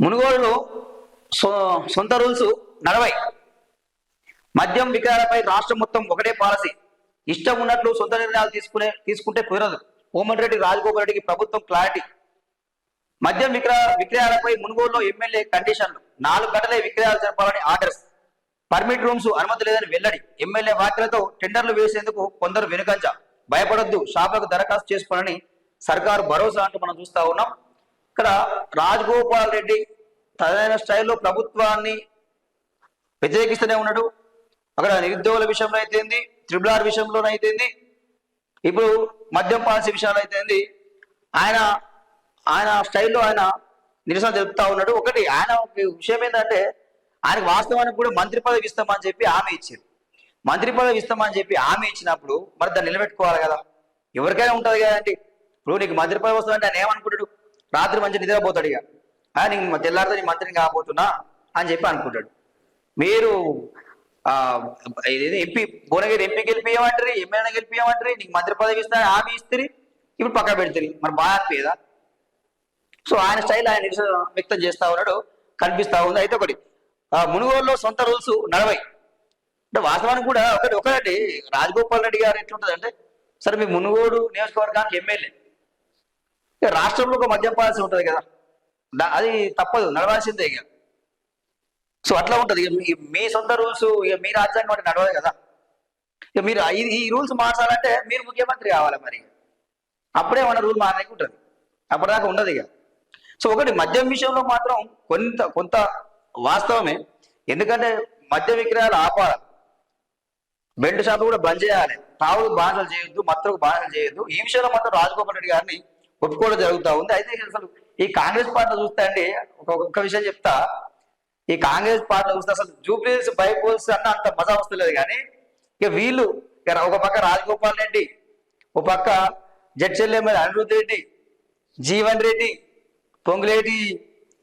మునుగోడులో సొ సొంత రూల్స్ నలభై. మద్యం విక్రయాలపై రాష్ట్రం మొత్తం ఒకటే పాలసీ. ఇష్టం ఉన్నట్లు సొంత నిర్ణయాలు తీసుకునే తీసుకుంటే కుదరదు. కోమటిరెడ్డి రాజగోపాల్ రెడ్డికి ప్రభుత్వం క్లారిటీ. మద్యం విక్రయ విక్రయాలపై మునుగోడులో ఎమ్మెల్యే కండిషన్లు. నాలుగు గంటలే విక్రయాలు జరపాలని ఆర్డర్స్. పర్మిట్ రూమ్స్ అనుమతి లేదని వెల్లడి. ఎమ్మెల్యే వ్యాఖ్యలతో టెండర్లు వేసేందుకు కొందరు వెనుకంజ. భయపడొద్దు షాపులకు దరఖాస్తు చేసుకోనని సర్కారు భరోసా అంటూ మనం చూస్తా ఉన్నాం. ఇక్కడ రాజగోపాల్ రెడ్డి తనైన స్టైల్లో ప్రభుత్వాన్ని వ్యతిరేకిస్తూనే ఉన్నాడు. అక్కడ నిరుద్యోగుల విషయంలో అయితేంది త్రిబుల్ ఆర్ విషయంలోనైతే ఇప్పుడు మద్యం పాలసీ విషయాలు అయితేంది ఆయన ఆయన స్టైల్లో ఆయన నిరసన తెలుపుతా ఉన్నాడు. ఒకటి ఆయన ఒక విషయం ఏంటంటే ఆయనకు వాస్తవానికి కూడా మంత్రి పదవి ఇస్తామని చెప్పి హామీ ఇచ్చారు. మంత్రి పదవి ఇస్తామని చెప్పి హామీ ఇచ్చినప్పుడు మరి దాన్ని నిలబెట్టుకోవాలి కదా? ఎవరికైనా ఉంటుంది కదండి. ఇప్పుడు నీకు మంత్రి పదవి వస్తుందంటే ఆయన ఏమనుకుంటాడు? రాత్రి మంచి నిద్రపోతాడు ఇక. "ఆ, నీకు తెల్లారితో నీ మంత్రిని కాకపోతున్నా అని చెప్పి అనుకుంటాడు. మీరు ఆ ఇదేదో ఎంపీ భువనగిరి ఎంపీ గెలిపియమంటారు ఎమ్మెల్యే గెలిపియమంటారు నీకు మంత్రి పదవి ఇస్తారు హామీ ఇస్తారు ఇప్పుడు పక్క పెడతారు. మరి బాగా అనిపించదా సో ఆయన స్టైల్ ఆయన నిరసన వ్యక్తం చేస్తా ఉన్నాడు కనిపిస్తా ఉంది. అయితే ఒకటి ఆ, సొంత రూల్స్ నడవై. అంటే వాస్తవానికి కూడా ఒకటి ఒకటి రాజగోపాల్ రెడ్డి గారు ఎట్లుంటది అంటే సరే మీ మునుగోడు నియోజకవర్గానికి ఎమ్మెల్యే రాష్ట్రంలో ఒక మద్యం పాలసీ ఉంటుంది కదా. అది తప్పదు నడవాల్సిందే ఇక. సో అట్లా ఉంటుంది. ఇక మీ- సొంత రూల్స్ ఇక మీ రాజ్యాంగం అంటే నడవదు కదా. ఇక మీరు ఈ- ఈ రూల్స్ మార్చాలంటే మీరు ముఖ్యమంత్రి కావాలి మరి. అప్పుడే మన రూల్ మారడానికి ఉంటుంది. అప్పటిదాకా ఉండదు ఇక. సో ఒకటి మద్యం విషయంలో మాత్రం కొంత కొంత వాస్తవమే. ఎందుకంటే మద్య విక్రయాలు ఆపాలి. బెల్ట్ షాప్ కూడా బంద్ చేయాలి. తాగుడు బాధలు చేయొద్దు మత్తుకు బాధలు చేయొద్దు. ఈ విషయంలో మాత్రం రాజగోపాల్ రెడ్డి గారిని ఒప్పుకోవడం జరుగుతూ ఉంది. అయితే అసలు ఈ కాంగ్రెస్ పార్టీ చూస్తే అండి ఒక విషయం చెప్తా. ఈ కాంగ్రెస్ పార్టీ చూస్తే అసలు జూబ్లీస్ బైపోల్స్ అన్న అంత మజా వస్తలేదు కానీ ఇక వీళ్ళు ఒక పక్క రాజగోపాల్ రెడ్డి ఒక పక్క జడ్చెల్ ఎమ్మెల్యే అనిరుద్ధ్ రెడ్డి జీవన్ రెడ్డి పొంగులేటి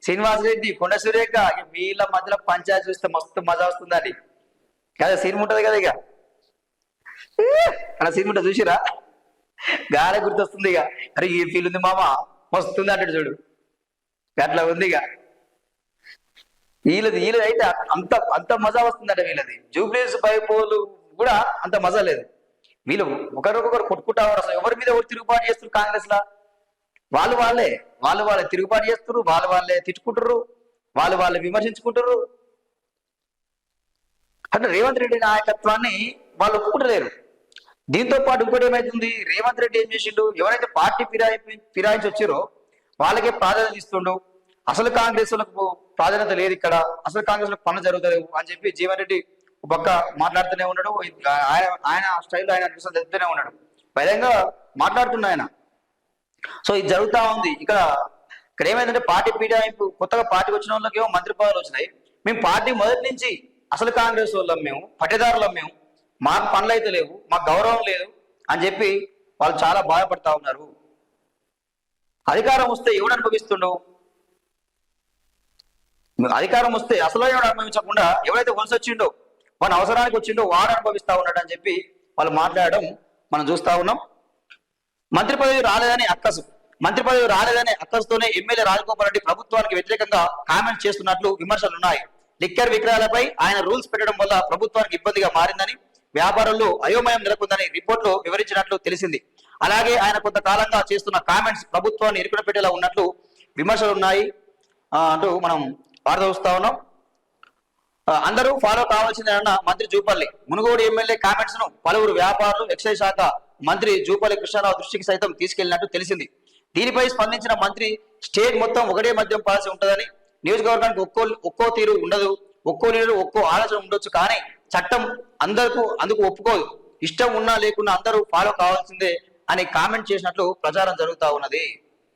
శ్రీనివాస్ రెడ్డి కొండ సురేఖ ఇక వీళ్ళ మధ్యలో పంచాయతీ చూస్తే మస్తు మజా వస్తుందండి. కదా సినిమా ఉంటది కదా ఇక. అలా సినిమా ఉంటుంది చూసిరా? గాలి గుర్తొస్తుంది ఇక. అరే ఏ ఫీల్ ఉంది మామ. వస్తుంది అంటాడు చూడు. అట్లా ఉంది ఇక. వీళ్ళది వీళ్ళది అయితే అంత అంత మజా వస్తుందట వీళ్ళది. జూబ్లీస్ బైపోలు కూడా అంత మజా లేదు. వీళ్ళు ఒకరికొకరు కొట్టుకుంటారు అసలు ఎవరి మీద ఎవరు తిరుగుబాటు చేస్తారు కాంగ్రెస్ లా? వాళ్ళు వాళ్ళే. వాళ్ళు వాళ్ళే తిరుగుబాటు చేస్తారు వాళ్ళు వాళ్ళే తిట్టుకుంటారు వాళ్ళు వాళ్ళే విమర్శించుకుంటారు అంటే రేవంత్ రెడ్డి నాయకత్వాన్ని వాళ్ళు ఒప్పుకుంటలేరు. దీంతో పాటు ఇంకోటి ఏమైతుంది? రేవంత్ రెడ్డి ఏం చేసిండు? ఎవరైతే పార్టీ ఫిరాయి ఫిరాయించి వచ్చారో వాళ్ళకే ప్రాధాన్యత ఇస్తుండు. అసలు కాంగ్రెస్ వాళ్ళకు ప్రాధాన్యత లేదు ఇక్కడ. అసలు కాంగ్రెస్లో పనులు జరుగుతలేవు అని చెప్పి జీవన్ రెడ్డి ఒక పక్క మాట్లాడుతూనే ఉన్నాడు. ఆయన ఆయన స్టైల్ ఆయన నిరసన తెలుపుతూనే ఉన్నాడు. బహిరంగ మాట్లాడుతున్నా ఆయన. సో ఇది జరుగుతా ఉంది. ఇక్కడ ఇక్కడ ఏమైందంటే పార్టీ పీడాయింపు కొత్తగా పార్టీ వచ్చిన వాళ్ళకి ఏమో మంత్రి పదవులు వచ్చినాయి. మేము పార్టీ మొదటి నుంచి అసలు కాంగ్రెస్ వాళ్ళం మేము పట్టేదారులం మేము. మాకు పనులు అయితే లేవు మాకు గౌరవం లేదు అని చెప్పి వాళ్ళు చాలా బాధపడతా ఉన్నారు. అధికారం వస్తే ఎవడు అనుభవిస్తుండో? అధికారం వస్తే అసలు ఎవడు అనుభవించకుండా ఎవరైతే వలస వచ్చిండో మన అవసరానికి వచ్చిండో వాడు అనుభవిస్తా ఉన్నాడు అని చెప్పి వాళ్ళు మాట్లాడడం మనం చూస్తా ఉన్నాం. మంత్రి పదవి రాలేదని అక్కసు మంత్రి పదవి రాలేదని అక్కసుతోనే ఎమ్మెల్యే రాజగోపాల్ రెడ్డి ప్రభుత్వానికి వ్యతిరేకంగా కామెంట్ చేస్తున్నట్లు విమర్శలు ఉన్నాయి లిక్కర్ విక్రయాలపై ఆయన రూల్స్ పెట్టడం వల్ల ప్రభుత్వానికి ఇబ్బందిగా మారిందని వ్యాపారులు అయోమయం నెలకొందని రిపోర్ట్లో వివరించినట్లు తెలిసింది. అలాగే ఆయన కొంతకాలంగా చేస్తున్న కామెంట్స్ ప్రభుత్వాన్ని ఇరుకున పెట్టేలా ఉన్నట్లు విమర్శలు ఉన్నాయి అంటూ మనం వార్త చూస్తా ఉన్నాం. అందరూ ఫాలో కావాల్సిందే అన్న మంత్రి జూపల్లి. మునుగోడు ఎమ్మెల్యే కామెంట్స్ను పలువురు వ్యాపారులు ఎక్సైజ్ శాఖ మంత్రి జూపల్లి కృష్ణారావు దృష్టికి సైతం తీసుకెళ్ళినట్టు తెలిసింది. దీనిపై స్పందించిన మంత్రి స్టేట్ మొత్తం ఒకటే మద్యం పాలసీ ఉంటుందని నియోజకవర్గానికి ఒక్కో ఒక్కో తీరు ఉండదు ఒక్కో నీరు ఒక్కో ఆలోచన ఉండొచ్చు కానీ చట్టం అందరికీ అందుకు ఒప్పుకోదు. ఇష్టం ఉన్నా లేకున్నా అందరూ ఫాలో కావాల్సిందే అని కామెంట్ చేసినట్లు ప్రచారం జరుగుతా ఉన్నది.